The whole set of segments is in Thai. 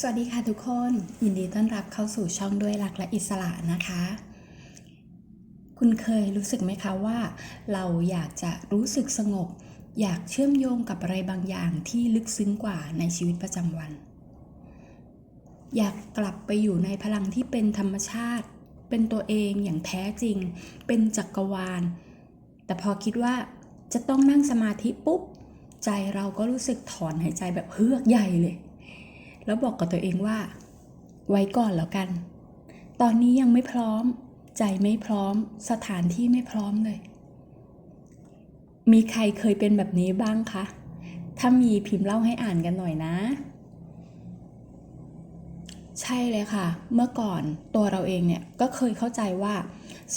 สวัสดีค่ะทุกคน ยินดีต้อนรับเข้าสู่ช่องด้วยรักและอิสระนะคะ คุณเคยรู้สึกไหมคะว่า เราอยากจะรู้สึกสงบ อยากเชื่อมโยงกับอะไรบางอย่างที่ลึกซึ้งกว่าในชีวิตประจำวัน อยากกลับไปอยู่ในพลังที่เป็นธรรมชาติ เป็นตัวเองอย่างแท้จริง เป็นจักรวาล แต่พอคิดว่าจะต้องนั่งสมาธิปุ๊บ ใจเราก็รู้สึกถอนหายใจแบบเฮือกใหญ่เลย แล้วบอกกับตัวเองว่า ไว้ก่อนแล้วกัน ตอนนี้ยังไม่พร้อม ใจไม่พร้อม สถานที่ไม่พร้อมเลย มีใครเคยเป็นแบบนี้บ้างคะ ถ้ามีพิมพ์เล่าให้อ่านกันหน่อยนะ ใช่เลยค่ะ เมื่อก่อนตัวเราเองเนี่ยก็เคยเข้าใจว่า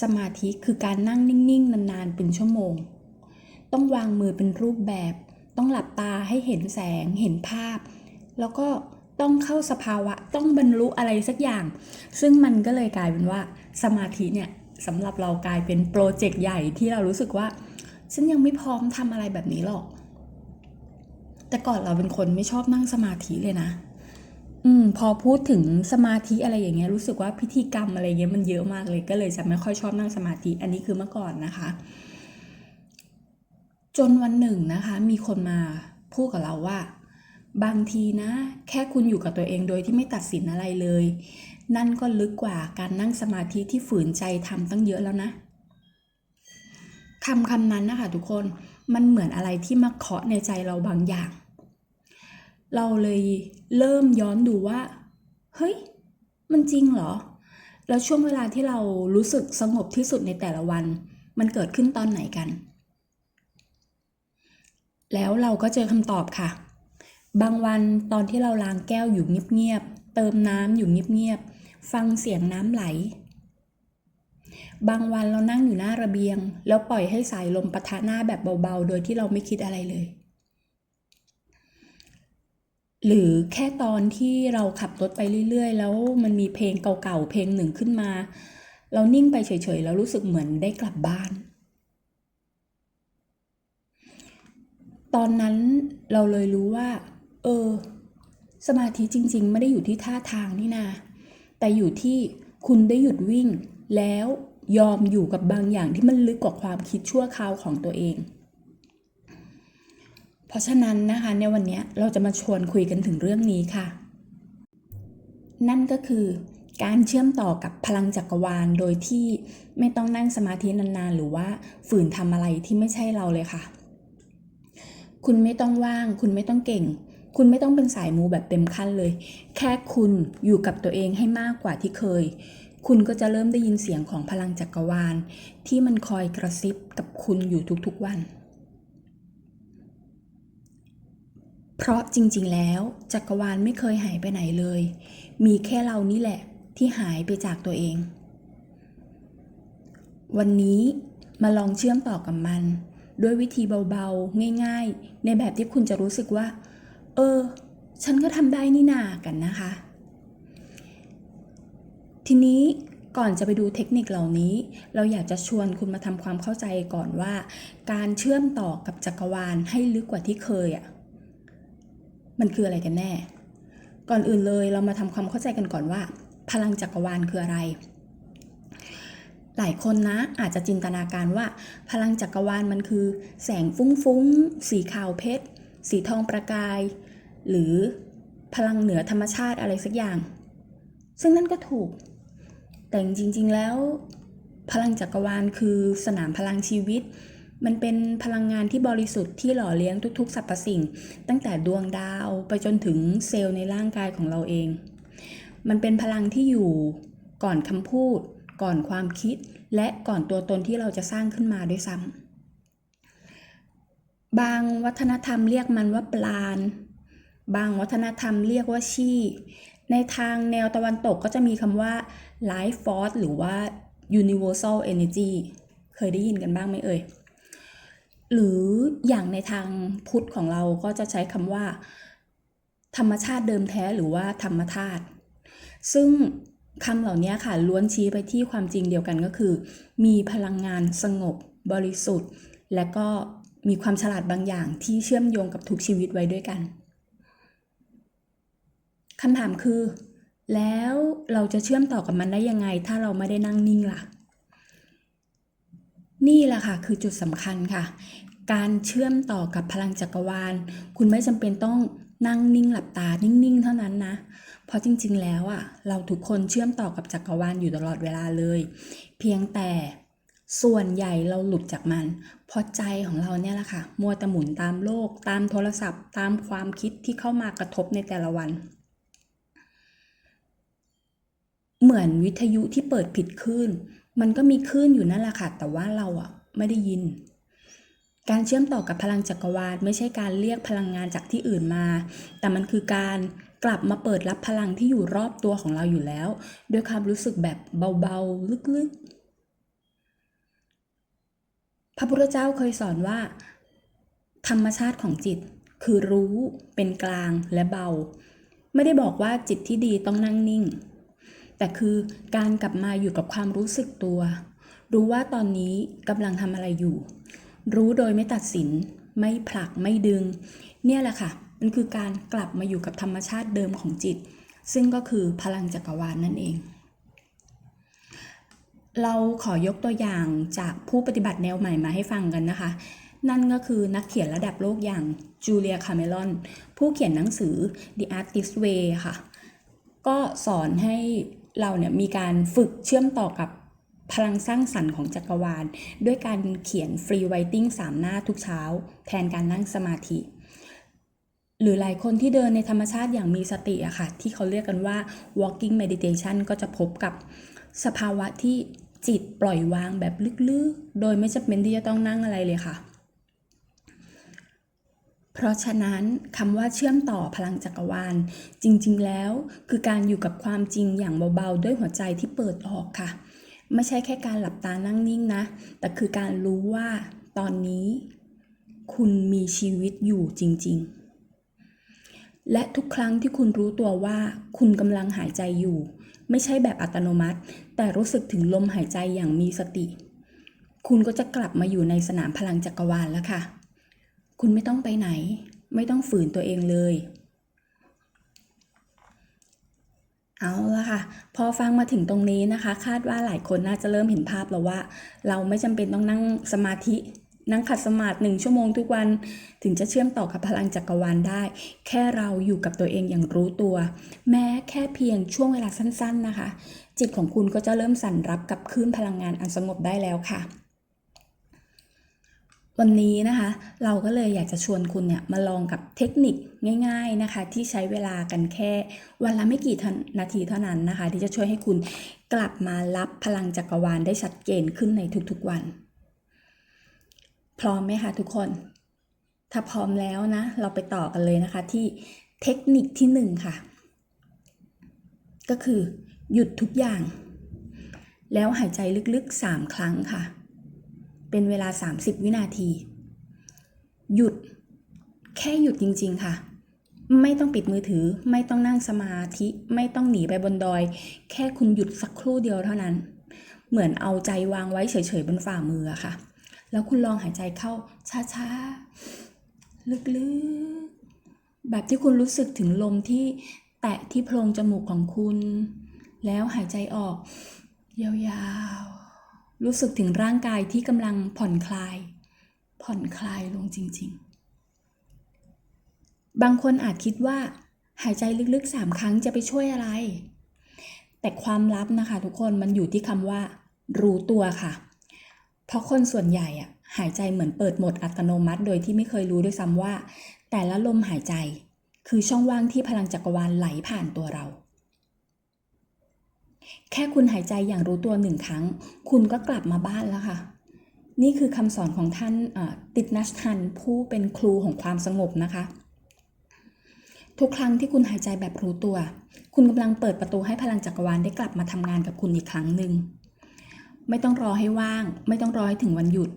สมาธิคือการนั่งนิ่งๆ นานๆ เป็นชั่วโมง ต้องวางมือเป็นรูปแบบ ต้องหลับตาให้เห็นแสง เห็นภาพ แล้วก็ ต้องเข้าสภาวะ ต้องบรรลุอะไรสักอย่าง ซึ่งมันก็เลยกลายเป็นว่าสมาธิเนี่ยสำหรับเรากลายเป็นโปรเจกต์ใหญ่ที่เรารู้สึกว่า ฉันยังไม่พร้อมทำอะไรแบบนี้หรอก แต่ก่อนเราเป็นคนไม่ชอบนั่งสมาธิเลยนะ อืม พอพูดถึงสมาธิอะไรอย่างเงี้ยรู้สึกว่าพิธีกรรมอะไรเงี้ยมันเยอะมากเลยก็เลยจะไม่ค่อยชอบนั่งสมาธิ อันนี้คือเมื่อก่อนนะคะ จนวันหนึ่งนะคะ มีคนมาพูดกับเราว่า บางทีนะ แค่คุณอยู่กับตัวเองโดยที่ไม่ตัดสินอะไรเลย นั่นก็ลึกกว่าการนั่งสมาธิที่ฝืนใจทำตั้งเยอะแล้วนะคำคำนั้นนะคะทุกคนมันเหมือนอะไรที่มาเคาะในใจเราบางอย่าง เราเลยเริ่มย้อนดูว่า เฮ้ย มันจริงเหรอ แล้วช่วงเวลาที่เรารู้สึกสงบที่สุดในแต่ละวัน มันเกิดขึ้นตอนไหนกัน แล้วเราก็เจอคำตอบค่ะ บางวันตอนที่เราล้างแก้วอยู่เงียบๆ เติมน้ำอยู่เงียบๆ ฟังเสียงน้ำไหล บางวันเรานั่งอยู่หน้าระเบียง แล้วปล่อยให้สายลมปะทะหน้าแบบเบาๆ โดยที่เราไม่คิดอะไรเลย หรือแค่ตอนที่เราขับรถไปเรื่อยๆ แล้วมันมีเพลงเก่าๆ เพลงหนึ่งขึ้นมา เรานิ่งไปเฉยๆ แล้วรู้สึกเหมือนได้กลับบ้านตอนนั้นเราเลยรู้ว่า เออ สมาธิจริง ๆ ไม่ได้อยู่ที่ท่าทางนี่นา แต่อยู่ที่คุณได้หยุดวิ่ง แล้วยอมอยู่กับบางอย่างที่มันลึกกว่าความคิดชั่วคราวของตัวเอง เพราะฉะนั้นนะคะในวันนี้เราจะมาชวนคุยกันถึงเรื่องนี้ค่ะ นั่นก็คือการเชื่อมต่อกับพลังจักรวาลโดยที่ไม่ต้องนั่งสมาธินานๆ หรือว่าฝืนทำอะไรที่ไม่ใช่เราเลยค่ะ คุณไม่ต้องว่าง คุณไม่ต้องเก่ง คุณไม่ต้องเป็นสายมูแบบเต็มขั้นเลย แค่คุณอยู่กับตัวเองให้มากกว่าที่เคย คุณก็จะเริ่มได้ยินเสียงของพลังจักรวาล ที่มันคอยกระซิบกับคุณอยู่ทุกๆวัน เพราะจริงๆแล้วจักรวาลไม่เคยหายไปไหนเลย มีแค่เรานี่แหละที่หายไปจากตัวเอง วันนี้มาลองเชื่อมต่อกับมัน ด้วยวิธีเบาๆ ง่ายๆ ในแบบที่คุณจะรู้สึกว่า เออ ฉันก็ทำได้นี่นากันนะคะ ทีนี้ก่อนจะไปดูเทคนิคเหล่านี้ เราอยากจะชวนคุณมาทำความเข้าใจก่อนว่า การเชื่อมต่อกับจักรวาลให้ลึกกว่าที่เคยอะ่ะ มันคืออะไรกันแน่ ก่อนอื่นเลยเรามาทำความเข้าใจกันก่อนว่า พลังจักรวาลคืออะไร หลายคนนะอาจจะจินตนาการว่า พลังจักรวาลมันคือ แสงฟุ้งๆ สีขาวเพชร สีทองประกาย หรือพลังเหนือธรรมชาติอะไรสักอย่าง ซึ่งนั่นก็ถูก แต่จริง ๆ แล้ว พลังจักรวาลคือสนามพลังชีวิต มันเป็นพลังงานที่บริสุทธิ์ที่หล่อเลี้ยงทุก ๆ สรรพสิ่ง ตั้งแต่ดวงดาวไปจนถึงเซลล์ในร่างกายของเราเอง มันเป็นพลังที่อยู่ก่อนคำพูด ก่อนความคิด และก่อนตัวตนที่เราจะสร้างขึ้นมาด้วยซ้ำบางวัฒนธรรมเรียกมันว่าปลาน บางวัฒนธรรมเรียกว่าชีในทางแนวตะวันตกก็จะมีคำว่า life force หรือว่า universal energy เคยได้ยินกันบ้างไหมเอ่ย หรืออย่างในทางพุทธของเราก็จะใช้คำว่า ธรรมชาติเดิมแท้หรือว่าธรรมธาตุ ซึ่งคำเหล่านี้ค่ะล้วนชี้ไปที่ความจริงเดียวกันก็คือ มีพลังงานสงบบริสุทธิ์ และก็มีความฉลาดบางอย่างที่เชื่อมโยงกับทุกชีวิตไว้ด้วยกัน คำถามคือ แล้วเราจะเชื่อมต่อกับมันได้ยังไง ถ้าเราไม่ได้นั่งนิ่งล่ะ นี่แหละค่ะคือจุดสำคัญค่ะ การเชื่อมต่อกับพลังจักรวาล คุณไม่จำเป็นต้องนั่งนิ่งหลับตานิ่งๆ เท่านั้นนะ เพราะจริงๆ แล้วอะ เราทุกคนเชื่อมต่อกับจักรวาลอยู่ตลอดเวลาเลย เพียงแต่ส่วนใหญ่เราหลุดจากมัน เพราะใจของเราเนี่ยแหละค่ะ มัวแต่หมุนตามโลก ตามโทรศัพท์ ตามความคิดที่เข้ามากระทบในแต่ละวัน เหมือนวิทยุที่เปิดผิดคลื่น มันก็มีคลื่นอยู่นั่นแหละค่ะ แต่ว่าเราอะไม่ได้ยิน การเชื่อมต่อกับพลังจักรวาลไม่ใช่การเรียกพลังงานจากที่อื่นมา แต่มันคือการกลับมาเปิดรับพลังที่อยู่รอบตัวของเราอยู่แล้ว ด้วยความรู้สึกแบบเบาๆ ลึกๆ พระพุทธเจ้าเคยสอนว่า ธรรมชาติของจิต คือรู้เป็นกลางและเบา ไม่ได้บอกว่าจิตที่ดีต้องนั่งนิ่ง แต่คือการกลับมาอยู่กับความรู้สึกตัว รู้ว่าตอนนี้กำลังทำอะไรอยู่ รู้โดยไม่ตัดสิน ไม่ผลักไม่ดึง เนี่ยแหละค่ะ มันคือการกลับมาอยู่กับธรรมชาติเดิมของจิต ซึ่งก็คือพลังจักรวาลนั่นเอง เราขอยกตัวอย่างจากผู้ปฏิบัติแนวใหม่มาให้ฟังกันนะคะ นั่นก็คือนักเขียนระดับโลกอย่างจูเลียคาเมลอนผู้เขียนหนังสือ The Artist Way ค่ะก็สอนให้ เราเนี่ยมีการฝึกเชื่อมต่อกับพลังสร้างสรรค์ของจักรวาล ด้วยการเขียนฟรีไวติ้งสามหน้าทุกเช้า แทนการนั่งสมาธิ หรือหลายคนที่เดินในธรรมชาติอย่างมีสติอะค่ะ ที่เขาเรียกกันว่า walking meditation ก็จะพบกับสภาวะที่จิตปล่อยวางแบบลึกๆ โดยไม่จำเป็นที่จะต้องนั่งอะไรเลยค่ะ เพราะฉะนั้นคำว่าเชื่อมต่อพลังจักรวาล จริงๆแล้ว คือการอยู่กับความจริงอย่างเบาๆ ด้วยหัวใจที่เปิดออกค่ะ ไม่ใช่แค่การหลับตานั่งนิ่งนะ แต่คือการรู้ว่าตอนนี้ คุณมีชีวิตอยู่จริง ๆ และทุกครั้งที่คุณรู้ตัวว่า คุณกำลังหายใจอยู่ ไม่ใช่แบบอัตโนมัติ แต่รู้สึกถึงลมหายใจอย่างมีสติ คุณก็จะกลับมาอยู่ในสนามพลังจักรวาลแล้วค่ะ คุณไม่ต้องไปไหน ไม่ต้องฝืนตัวเองเลย เอาละค่ะ พอฟังมาถึงตรงนี้นะคะ คาดว่าหลายคนน่าจะเริ่มเห็นภาพแล้วว่า เราไม่จำเป็นต้องนั่งสมาธินั่งขัดสมาธิหนึ่งชั่วโมงทุกวันถึงจะเชื่อมต่อกับพลังจักรวาลได้ แค่เราอยู่กับตัวเองอย่างรู้ตัว แม้แค่เพียงช่วงเวลาสั้นๆนะคะ จิตของคุณก็จะเริ่มสั่นรับกับคลื่นพลังงานอันสงบได้แล้วค่ะ วันนี้นะคะเราก็เลยอยากจะชวนคุณเนี่ยมาลองกับเทคนิคง่าย ๆนะคะ ที่ใช้เวลากันแค่วันละไม่กี่นาทีเท่านั้นนะคะ ที่จะช่วยให้คุณกลับมารับพลังจักรวาลได้ชัดเจนขึ้นในทุกๆวัน พร้อมไหมคะทุกคน ถ้าพร้อมแล้วนะ เราไปต่อกันเลยนะคะที่เทคนิคที่หนึ่งค่ะ ก็คือหยุดทุกอย่าง แล้วหายใจลึกๆ 3 ครั้งค่ะ เป็นเวลา 30 วินาที หยุด แค่หยุดจริง ๆ ค่ะ ไม่ต้องปิดมือถือ ไม่ต้องนั่งสมาธิ ไม่ต้องหนีไปบนดอย แค่คุณหยุดสักครู่เดียวเท่านั้น เหมือนเอาใจวางไว้เฉยๆบนฝ่ามือค่ะ แล้วคุณลองหายใจเข้าช้าๆ ลึกๆ แบบที่คุณรู้สึกถึงลมที่แตะที่โพรงจมูกของคุณ แล้วหายใจออก ยาวๆ รู้สึกถึงร่างกายที่กำลังผ่อนคลาย ผ่อนคลายลงจริง ๆ บางคนอาจคิดว่า หายใจลึกๆสามครั้งจะไปช่วยอะไร แต่ความลับนะคะ ทุกคนมันอยู่ที่คำว่า รู้ตัวค่ะ เพราะคนส่วนใหญ่อะหายใจเหมือนเปิดโหมดอัตโนมัติ โดยที่ไม่เคยรู้ด้วยซ้ำว่า แต่ละลมหายใจ คือช่องว่างที่พลังจักรวาลไหลผ่านตัวเรา แค่คุณหายใจอย่างรู้ตัวหนึ่งครั้ง คุณก็กลับมาบ้านแล้วค่ะ นี่คือคำสอนของท่านติดนัชทันผู้เป็นครูของความสงบนะคะ ทุกครั้งที่คุณหายใจแบบรู้ตัว คุณกำลังเปิดประตูให้พลังจักรวาลได้กลับมาทำงานกับคุณอีกครั้งหนึ่งไม่ต้องรอให้ว่าง ไม่ต้องรอให้ถึงวันหยุด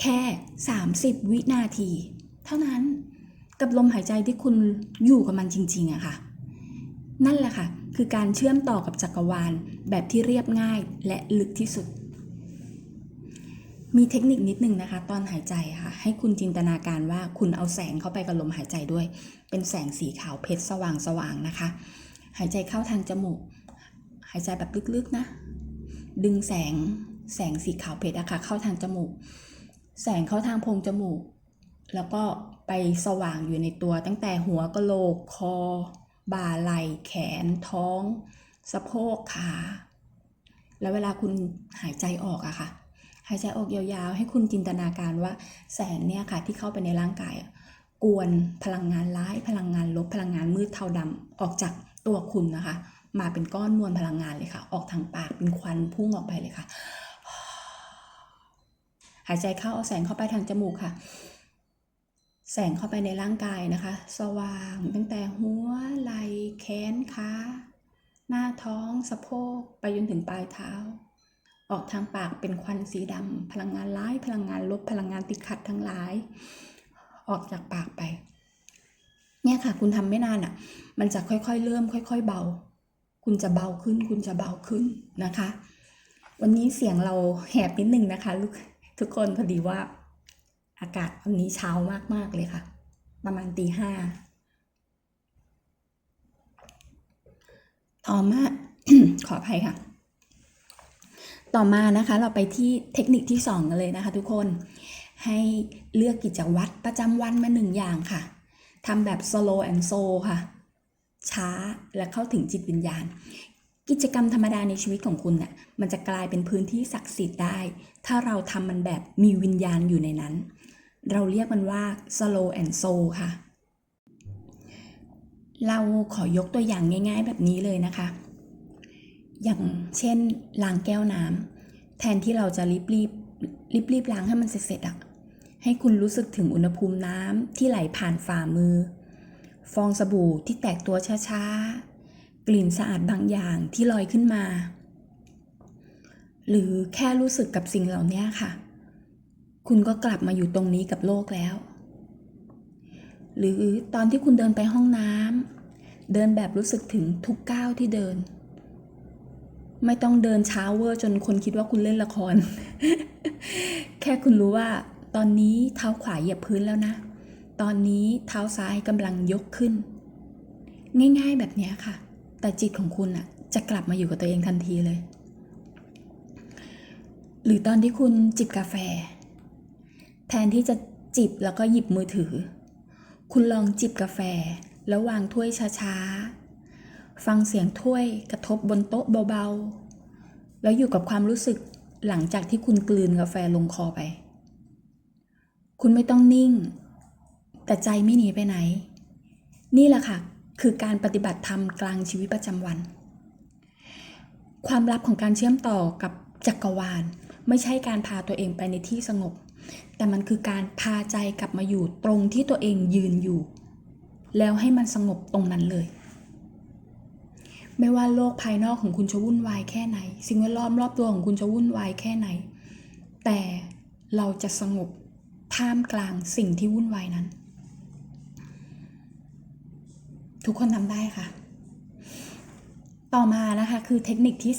แค่ 30 วินาที เท่านั้นกับลมหายใจที่คุณอยู่กับมันจริงๆอะค่ะ นั่นแหละค่ะ คือการเชื่อมต่อกับจักรวาลแบบที่เรียบง่ายและลึกที่สุด มีเทคนิคนิดนึงนะคะ ตอนหายใจค่ะ ให้คุณจินตนาการว่าคุณเอาแสงเข้าไปกับลมหายใจด้วย เป็นแสงสีขาวเพชรสว่างๆนะคะ หายใจเข้าทางจมูก หายใจแบบลึกๆนะ ดึงแสงแสงสีขาวเพชรอะค่ะเข้าทางจมูก แสงเข้าทางโพรงจมูก แล้วก็ไปสว่างอยู่ในตัวตั้งแต่หัวกะโหลกคอ บ่าไหล่แขนท้อง สะโพกขาแล้วเวลาคุณหายใจออกอะค่ะ หายใจออกยาวๆ ให้คุณจินตนาการว่าแสงเนี่ยค่ะ ที่เข้าไปในร่างกายกวนพลังงานร้าย พลังงานลบพลังงานมืดเทาดำออกจากตัวคุณนะคะ มาเป็นก้อนมวลพลังงานเลยค่ะ ออกทางปากเป็นควันพุ่งออกไปเลยค่ะ หายใจเข้าเอาแสงเข้าไปทางจมูกค่ะ แสงเข้าไปในร่างกายนะคะ สว่างตั้งแต่หัวไหล่แขนขาหน้าท้องสะโพกไปจนถึงปลายเท้า ออกทางปากเป็นควันสีดำพลังงานร้ายพลังงานลบพลังงานติดขัดทั้งหลาย ออกจากปากไป เนี่ยค่ะ คุณทำไม่นานอะ มันจะค่อยๆ เริ่ม ค่อย ๆ เบา คุณจะเบาขึ้น คุณจะเบาขึ้นนะคะ วันนี้เสียงเราแหบนิดนึงนะคะลูกทุกคนพอดีว่า อากาศวันนี้เช้ามาก ๆ เลยค่ะ ประมาณตีห้าต่อมาขออภัยค่ะ ต่อมานะคะเราไปที่เทคนิคที่สองกันเลยนะคะ ทุกคนให้เลือกกิจวัตรประจำวันมาหนึ่งอย่างค่ะทำแบบ slow and soul ค่ะ ช้าและเข้าถึงจิตวิญญาณ กิจกรรมธรรมดาในชีวิตของคุณน่ะมันจะกลายเป็นพื้นที่ศักดิ์สิทธิ์ได้ ถ้าเราทำมันแบบมีวิญญาณอยู่ในนั้น เราเรียกมันว่า slow and soul ค่ะ เราขอยกตัวอย่างง่าย ๆ แบบนี้เลยนะคะ อย่างเช่นล้างแก้วน้ำแทนที่เราจะรีบรีบรีบรีบๆล้างให้มันเสร็จๆอะให้คุณรู้สึกถึงอุณหภูมิน้ำที่ไหลผ่านฝ่ามือ ฟองสบู่ที่แตกตัวช้าๆ กลิ่นสะอาดบางอย่างที่ลอยขึ้นมา หรือแค่รู้สึกกับสิ่งเหล่านี้ค่ะ คุณก็กลับมาอยู่ตรงนี้กับโลกแล้ว หรือตอนที่คุณเดินไปห้องน้ำเดินแบบรู้สึกถึงทุกก้าวที่เดิน ไม่ต้องเดินช้าเวอร์จนคนคิดว่าคุณเล่นละคร แค่คุณรู้ว่าตอนนี้เท้าขวาเหยียบพื้นแล้วนะ ตอนนี้เท้าซ้ายกำลังยกขึ้น ง่ายๆแบบนี้ค่ะ แต่จิตของคุณอะจะกลับมาอยู่กับตัวเองทันทีเลย หรือตอนที่คุณจิบกาแฟ แทนที่จะจิบแล้วก็หยิบมือถือ คุณลองจิบกาแฟ แล้ววางถ้วยช้าๆ ฟังเสียงถ้วยกระทบบนโต๊ะเบาๆ แล้วอยู่กับความรู้สึกหลังจากที่คุณกลืนกาแฟลงคอไป คุณไม่ต้องนิ่ง แต่ใจไม่หนีไปไหน นี่แหละค่ะ คือการปฏิบัติธรรมกลางชีวิตประจำวัน ความลับของการเชื่อมต่อกับจักรวาล ไม่ใช่การพาตัวเองไปในที่สงบ แต่มันคือการพาใจกลับมาอยู่ตรงที่ตัวเองยืนอยู่ แล้วให้มันสงบตรงนั้นเลย ไม่ว่าโลกภายนอกของคุณจะวุ่นวายแค่ไหน สิ่งแวดล้อมรอบตัวของคุณจะวุ่นวายแค่ไหน แต่เราจะสงบท่ามกลางสิ่งที่วุ่นวายนั้น ทุกคนทำได้ค่ะ ต่อมานะคะคือเทคนิคที่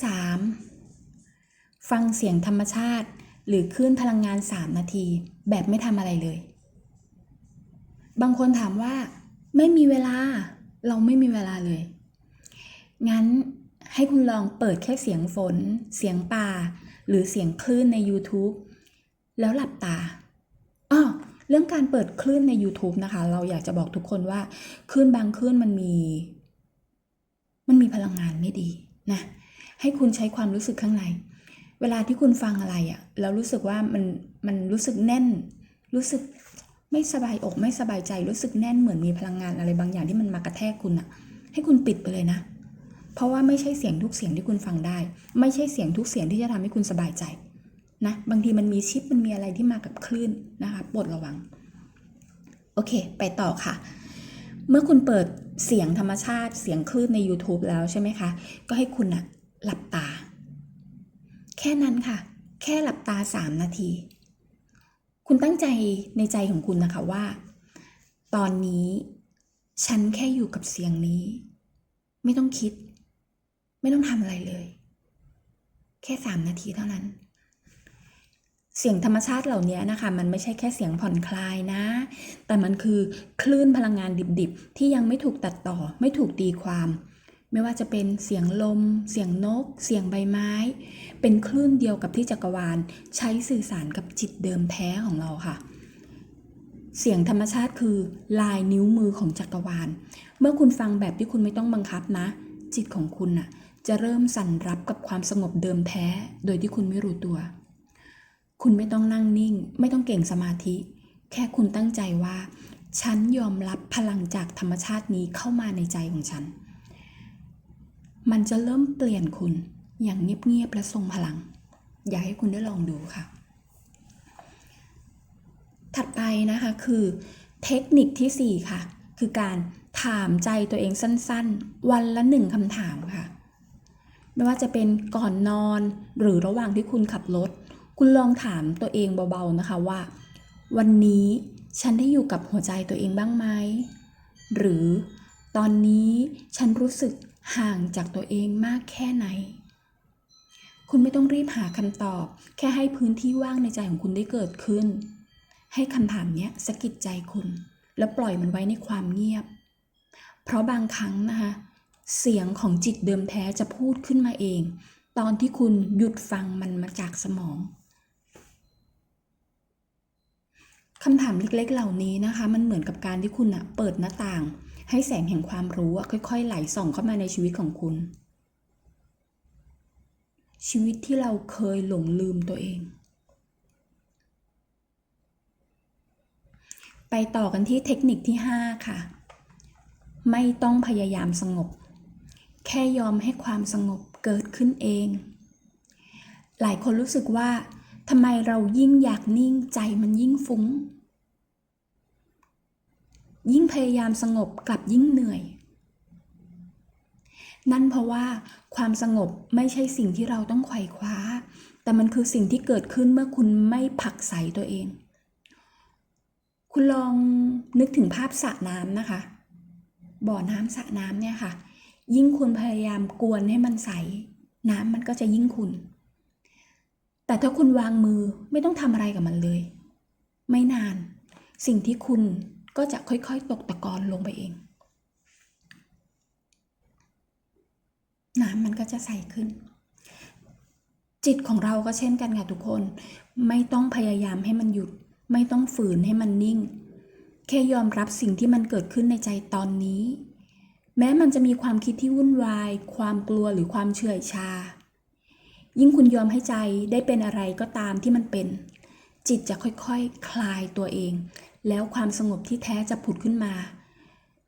3 ฟังเสียงธรรมชาติ หรือคลื่นพลังงาน 3 นาที แบบไม่ทำอะไรเลย บางคนถามว่า ไม่มีเวลาเราไม่มีเวลาเลย งั้นให้คุณลองเปิดแค่เสียงฝน เสียงป่า หรือเสียงคลื่นใน YouTube แล้วหลับตาอ้อ เรื่องการเปิดคลื่นใน YouTube นะคะ เราอยากจะบอกทุกคนว่าคลื่นบางคลื่นมันมี มันมีพลังงานไม่ดีนะให้คุณใช้ความรู้สึกข้างใน เวลาที่คุณฟังอะไรอะ่ะแล้วรู้สึกว่ามันมันรู้สึกแน่น รู้สึกไม่สบายอกไม่สบายใจรู้สึกแน่นเหมือนมีพลังงานอะไรบางอย่างที่มันมากระแทกคุณอะ่ะให้คุณปิดไปเลยนะ เพราะว่าไม่ใช่เสียงทุกเสียงที่คุณฟังได้ ไม่ใช่เสียงทุกเสียงที่จะทำให้คุณสบายใจ นะบางทีมันมีชิปมันมีอะไรที่มากับคลื่นนะคะโปรดระวัง โอเค ไปต่อค่ะ เมื่อคุณเปิดเสียงธรรมชาติเสียงคลื่นใน YouTube แล้วใช่ไหมคะ ก็ให้คุณอะหลับตา แค่นั้นค่ะ แค่หลับตา 3 นาที คุณตั้งใจในใจของคุณนะคะว่า ตอนนี้ฉันแค่อยู่กับเสียงนี้ ไม่ต้องคิด ไม่ต้องทำอะไรเลย แค่สามนาทีเท่านั้น เสียงธรรมชาติเหล่านี้นะคะ มันไม่ใช่แค่เสียงผ่อนคลายนะ แต่มันคือคลื่นพลังงานดิบๆ ที่ยังไม่ถูกตัดต่อ ไม่ถูกตีความ ไม่ว่าจะเป็นเสียงลม เสียงนก เสียงใบไม้ เป็นคลื่นเดียวกับที่จักรวาล ใช้สื่อสารกับจิตเดิมแท้ของเราค่ะ เสียงธรรมชาติคือลายนิ้วมือของจักรวาล เมื่อคุณฟังแบบที่คุณไม่ต้องบังคับนะ จิตของคุณน่ะจะเริ่มสั่นรับกับความสงบเดิมแท้ โดยที่คุณไม่รู้ตัว คุณไม่ต้องนั่งนิ่ง ไม่ต้องเก่งสมาธิ แค่คุณตั้งใจว่า ฉันยอมรับพลังจากธรรมชาตินี้เข้ามาในใจของฉัน มันจะเริ่มเปลี่ยนคุณอย่างเงียบๆและทรงพลัง อยากให้คุณได้ลองดูค่ะ ถัดไปนะคะคือเทคนิคทีสี่4 ค่ะ คือการถามใจตัวเองสั้นๆ วันละหนึ่งคำถามค่ะ ไม่ว่าจะเป็นก่อนนอนหรือระหว่างที่คุณขับรถ คุณลองถามตัวเองเบาๆนะคะว่า วันนี้ฉันได้อยู่กับหัวใจตัวเองบ้างไหม หรือตอนนี้ฉันรู้สึกห่างจากตัวเองมากแค่ไหน คุณไม่ต้องรีบหาคำตอบ แค่ให้พื้นที่ว่างในใจของคุณได้เกิดขึ้น ให้คำถามเนี้ยสะกิดใจคุณ แล้วปล่อยมันไว้ในความเงียบ เพราะบางครั้งนะคะเสียงของจิตเดิมแท้จะพูดขึ้นมาเอง ตอนที่คุณหยุดฟังมันมาจากสมอง คำถามเล็กๆ เหล่านี้นะคะ มันเหมือนกับการที่คุณอะเปิดหน้าต่าง ให้แสงแห่งความรู้อะค่อยๆ ไหลส่องเข้ามาในชีวิตของคุณ ชีวิตที่เราเคยหลงลืมตัวเอง ไปต่อกันที่เทคนิคที่ 5 ค่ะ ไม่ต้องพยายามสงบ แค่ยอมให้ความสงบเกิดขึ้นเอง หลายคนรู้สึกว่า ทำไมเรายิ่งอยากนิ่งใจมันยิ่งฟุง้ง ยิ่งพยายามสงบกลับยิ่งเหนื่อย นั่นเพราะว่าความสงบไม่ใช่สิ่งที่เราต้องไขว่คว้า แต่มันคือสิ่งที่เกิดขึ้นเมื่อคุณไม่ผักใสตัวเอง คุณลองนึกถึงภาพสระน้ำนะคะ บ่อน้ำสระน้ำเนี่ยค่ะ ยิ่งคุณพยายามกวนให้มันใส น้ำมันก็จะยิ่งขุ่น แต่ถ้าคุณวางมือไม่ต้องทำอะไรกับมันเลย ไม่นาน สิ่งที่คุณก็จะค่อยๆ ตกตะกอนลงไปเอง น้ำมันก็จะใสขึ้น จิตของเราก็เช่นกันค่ะทุกคน ไม่ต้องพยายามให้มันหยุด ไม่ต้องฝืนให้มันนิ่ง แค่ยอมรับสิ่งที่มันเกิดขึ้นในใจตอนนี้ แม้มันจะมีความคิดที่วุ่นวาย ความกลัวหรือความเฉื่อยชา ยิ่งคุณยอมให้ใจได้เป็นอะไรก็ตามที่มันเป็น จิตจะค่อยๆคคลายตัวเอง แล้วความสงบที่แท้จะผุดขึ้นมา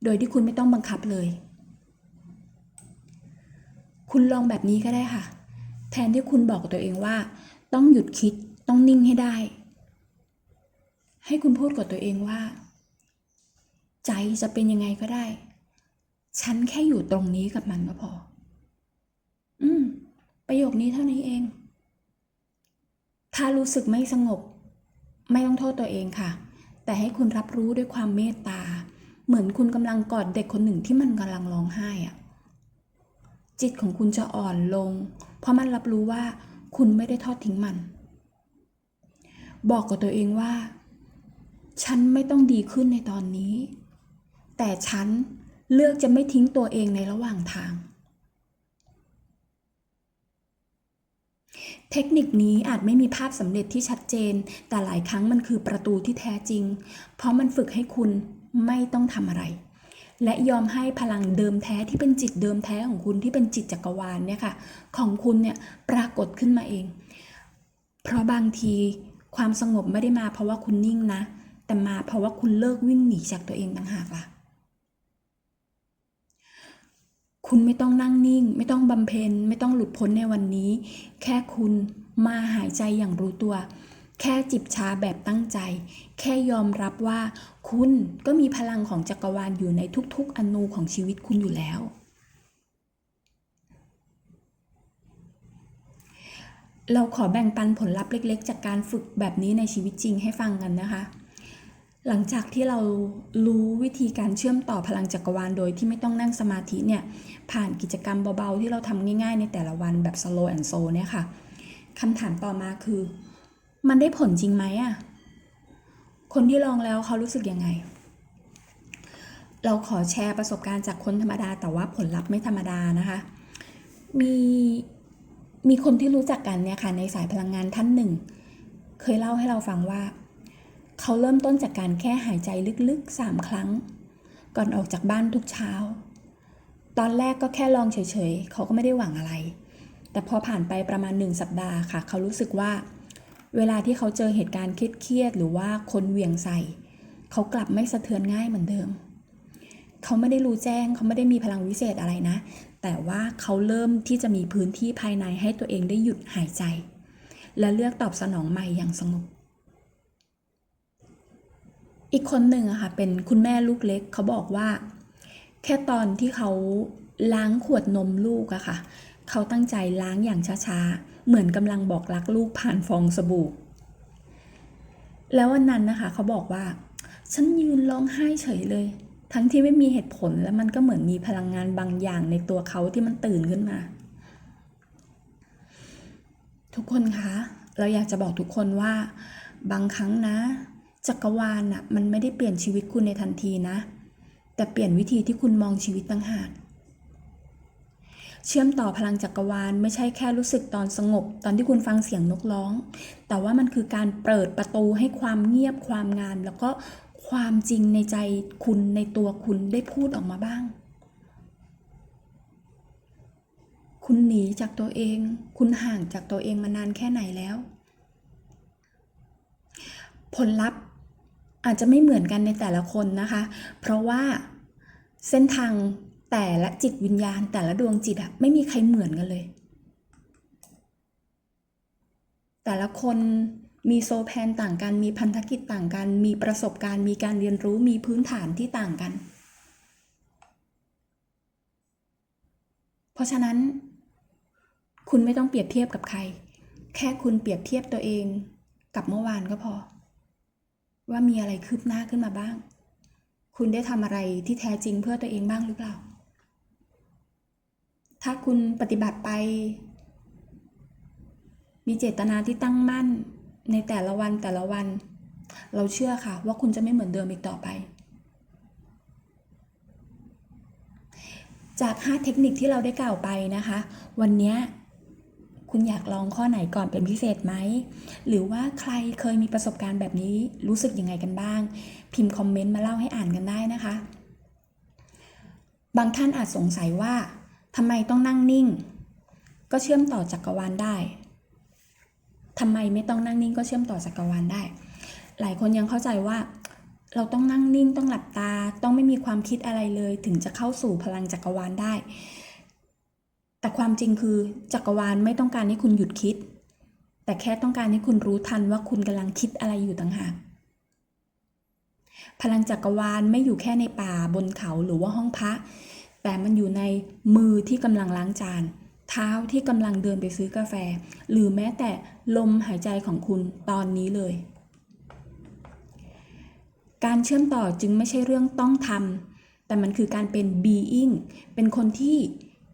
โดยที่คุณไม่ต้องบังคับเลย คุณลองแบบนี้ก็ได้ค่ะ แทนที่คุณบอกตัวเองว่า ต้องหยุดคิดต้องนิ่งให้ได้ ให้คุณพูดกับตัวเองว่า ใจจะเป็นยังไงก็ได้ ฉันแค่อยู่ตรงนี้กับมันก็พอ อืม ประโยคนี้เท่านี้เอง ถ้ารู้สึกไม่สงบ ไม่ต้องโทษตัวเองค่ะ แต่ให้คุณรับรู้ด้วยความเมตตา เหมือนคุณกำลังกอดเด็กคนหนึ่งที่มันกำลังร้องไห้อะจิตของคุณจะอ่อนลง เพราะมันรับรู้ว่าคุณไม่ได้ทอดทิ้งมัน บอกกับตัวเองว่า ฉันไม่ต้องดีขึ้นในตอนนี้ แต่ฉันเลือกจะไม่ทิ้งตัวเองในระหว่างทาง เทคนิคนี้อาจไม่มีภาพสำเร็จที่ชัดเจน แต่หลายครั้งมันคือประตูที่แท้จริง เพราะมันฝึกให้คุณไม่ต้องทำอะไร และยอมให้พลังเดิมแท้ที่เป็นจิตเดิมแท้ของคุณที่เป็นจิตจักรวาลเนี่ยค่ะ ของคุณเนี่ยปรากฏขึ้นมาเอง เพราะบางทีความสงบไม่ได้มาเพราะว่าคุณนิ่งนะ แต่มาเพราะว่าคุณเลิกวิ่งหนีจากตัวเองต่างหากล่ะ คุณไม่ต้องนั่งนิ่ง ไม่ต้องบำเพ็ญ ไม่ต้องหลุดพ้นในวันนี้ แค่คุณมาหายใจอย่างรู้ตัว แค่จิบชาแบบตั้งใจ แค่ยอมรับว่า คุณก็มีพลังของจักรวาลอยู่ในทุกๆอนูของชีวิตคุณอยู่แล้ว เราขอแบ่งปันผลลัพธ์เล็ก ๆ จากการฝึกแบบนี้ในชีวิตจริงให้ฟังกันนะคะ หลังจากที่เรารู้วิธีการเชื่อมต่อพลังจักรวาลโดยที่ไม่ต้องนั่งสมาธิเนี่ยผ่านกิจกรรมเบาๆ ที่เราทำง่ายๆ ในแต่ละวันแบบ slow and soul เนี่ยค่ะคำถามต่อมาคือ มันได้ผลจริงไหมอะคนที่ลองแล้วเขารู้สึกยังไง เราขอแชร์ประสบการณ์จากคนธรรมดา แต่ว่าผลลัพธ์ไม่ธรรมดานะคะ มีมีคนที่รู้จักกันเนี่ยค่ะในสายพลังงานท่านหนึ่งเคยเล่าให้เราฟังว่า เขาเริ่มต้นจากการแค่หายใจลึกๆสามครั้ง ก่อนออกจากบ้านทุกเช้า ตอนแรกก็แค่ลองเฉยๆ เขาก็ไม่ได้หวังอะไร แต่พอผ่านไปประมาณหนึ่งสัปดาห์ค่ะ เขารู้สึกว่า เวลาที่เขาเจอเหตุการณ์เครียดๆหรือว่าคนเหวี่ยงใส่ เขากลับไม่สะเทือนง่ายเหมือนเดิม เขาไม่ได้รู้แจ้ง เขาไม่ได้มีพลังวิเศษอะไรนะ แต่ว่าเขาเริ่มที่จะมีพื้นที่ภายในให้ตัวเองได้หยุดหายใจ และเลือกตอบสนองใหม่อย่างสงบ อีกคนหนึ่งอะค่ะเป็นคุณแม่ลูกเล็กเขาบอกว่า แค่ตอนที่เขาล้างขวดนมลูกอะค่ะ เขาตั้งใจล้างอย่างช้าๆ เหมือนกำลังบอกรักลูกผ่านฟองสบู่ แล้ววันนั้นนะคะเขาบอกว่า ฉันยืนร้องไห้เฉยเลย ทั้งที่ไม่มีเหตุผลแล้วมันก็เหมือนมีพลังงานบางอย่างในตัวเขาที่มันตื่นขึ้นมา ทุกคนคะเราอยากจะบอกทุกคนว่า บางครั้งนะ จักรวาลน่ะมันไม่ได้เปลี่ยนชีวิตคุณในทันทีนะ แต่เปลี่ยนวิธีที่คุณมองชีวิตต่างหาก เชื่อมต่อพลังจักรวาลไม่ใช่แค่รู้สึกตอนสงบ ตอนที่คุณฟังเสียงนกร้อง แต่ว่ามันคือการเปิดประตูให้ความเงียบความงาม แล้วก็ความจริงในใจคุณในตัวคุณได้พูดออกมาบ้าง คุณหนีจากตัวเอง คุณห่างจากตัวเองมานานแค่ไหนแล้วผลลัพธ์ อาจจะไม่เหมือนกันในแต่ละคนนะคะ เพราะว่าเส้นทางแต่ละจิตวิญญาณ แต่ละดวงจิตอะไม่มีใครเหมือนกันเลย แต่ละคนมีโซแพนต่างกัน มีพันธกิจต่างกัน มีประสบการณ์ มีการเรียนรู้ มีพื้นฐานที่ต่างกัน เพราะฉะนั้น คุณไม่ต้องเปรียบเทียบกับใคร แค่คุณเปรียบเทียบตัวเองกับเมื่อวานก็พอ ว่ามีอะไรคืบหน้าขึ้นมาบ้าง คุณได้ทำอะไรที่แท้จริงเพื่อตัวเองบ้างหรือเปล่า ถ้าคุณปฏิบัติไป มีเจตนาที่ตั้งมั่นในแต่ละวันแต่ละวัน เราเชื่อค่ะว่าคุณจะไม่เหมือนเดิมอีกต่อไป จาก 5 เทคนิคที่เราได้กล่าวไปนะคะ วันนี้ คุณอยากลองข้อไหนก่อนเป็นพิเศษไหม หรือว่าใครเคยมีประสบการณ์แบบนี้รู้สึกยังไงกันบ้าง พิมพ์คอมเมนต์มาเล่าให้อ่านกันได้นะคะ บางท่านอาจสงสัยว่าทำไมต้องนั่งนิ่ง ก็เชื่อมต่อจักรวาลได้ทำไมไม่ต้องนั่งนิ่งก็เชื่อมต่อจักรวาลได้ หลายคนยังเข้าใจว่า เราต้องนั่งนิ่งต้องหลับตา ต้องไม่มีความคิดอะไรเลย ถึงจะเข้าสู่พลังจักรวาลได้ แต่ความจริงคือจักรวาลไม่ต้องการให้คุณหยุดคิด แต่แค่ต้องการให้คุณรู้ทันว่าคุณกำลังคิดอะไรอยู่ต่างหาก พลังจักรวาลไม่อยู่แค่ในป่าบนเขาหรือว่าห้องพระ แต่มันอยู่ในมือที่กำลังล้างจาน เท้าที่กำลังเดินไปซื้อกาแฟ หรือแม้แต่ลมหายใจของคุณตอนนี้เลย การเชื่อมต่อจึงไม่ใช่เรื่องต้องทำแต่มันคือการเป็น being เป็นคนที่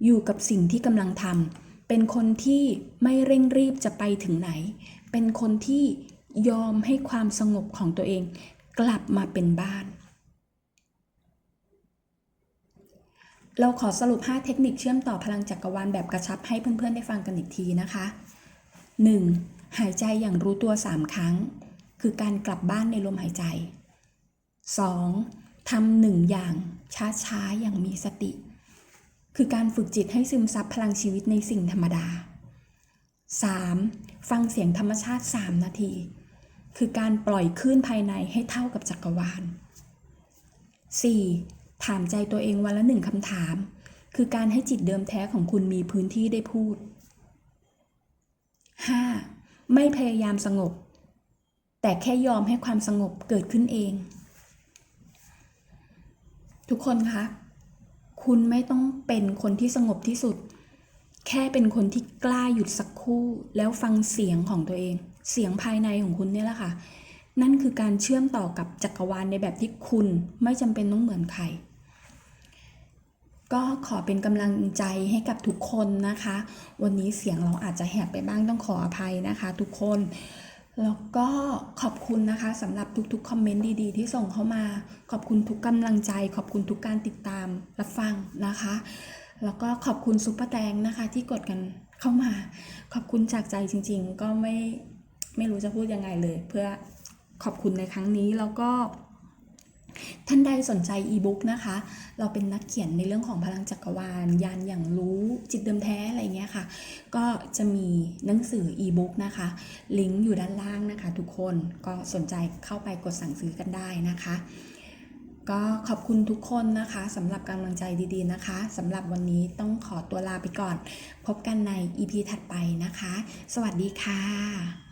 อยู่กับสิ่งที่กำลังทำเป็นคนที่ไม่เร่งรีบจะไปถึงไหน เป็นคนที่ยอมให้ความสงบของตัวเอง กลับมาเป็นบ้าน เราขอสรุป 5 เทคนิคเชื่อมต่อพลังจักรวาลแบบกระชับให้เพื่อนๆ ได้ฟังกันอีกทีนะคะ 1. หายใจอย่างรู้ตัว 3 ครั้ง คือการกลับบ้านในลมหายใจ 2. ทำหนึ่งอย่างช้าๆ อย่างมีสติ คือการฝึกจิตให้ซึมซับพลังชีวิตในสิ่งธรรมดา 3. ฟังเสียงธรรมชาติ 3 นาที คือการปล่อยคลื่นภายในให้เท่ากับจักรวาล 4. ถามใจตัวเองวันละหนึ่งคำถาม คือการให้จิตเดิมแท้ของคุณมีพื้นที่ได้พูด 5. ไม่พยายามสงบ แต่แค่ยอมให้ความสงบเกิดขึ้นเอง ทุกคนคะ คุณไม่ต้องเป็นคนที่สงบที่สุด แค่เป็นคนที่กล้าหยุดสักครู่ แล้วฟังเสียงของตัวเอง เสียงภายในของคุณเนี่ยแหละค่ะ นั่นคือการเชื่อมต่อกับจักรวาลในแบบที่คุณไม่จำเป็นต้องเหมือนใคร ก็ขอเป็นกำลังใจให้กับทุกคนนะคะ วันนี้เสียงเราอาจจะแหบไปบ้างต้องขออภัยนะคะ ทุกคน แล้วก็ขอบคุณนะคะสำหรับทุกๆคอมเมนต์ดีๆ ที่ส่งเข้ามา ขอบคุณทุกกำลังใจ ขอบคุณทุกการติดตามรับฟังนะคะ แล้วก็ขอบคุณซุปเปอร์แตงนะคะ ที่กดกันเข้ามา ขอบคุณจากใจจริง ๆ ก็ไม่ไม่รู้จะพูดยังไงเลย เพื่อขอบคุณในครั้งนี้แล้วก็ ท่านใดสนใจอีบุ๊กนะคะ เราเป็นนักเขียนในเรื่องของพลังจักรวาล ยานอย่างรู้จิตเดิมแท้อะไรเงี้ยค่ะ ก็จะมีหนังสืออีบุ๊กนะคะ ลิงก์อยู่ด้านล่างนะคะ ทุกคนก็สนใจเข้าไปกดสั่งซื้อกันได้นะคะ ก็ขอบคุณทุกคนนะคะสำหรับกำลังใจดีๆนะคะสำหรับวันนี้ต้องขอตัวลาไปก่อน พบกันใน EP ถัดไปนะคะ สวัสดีค่ะ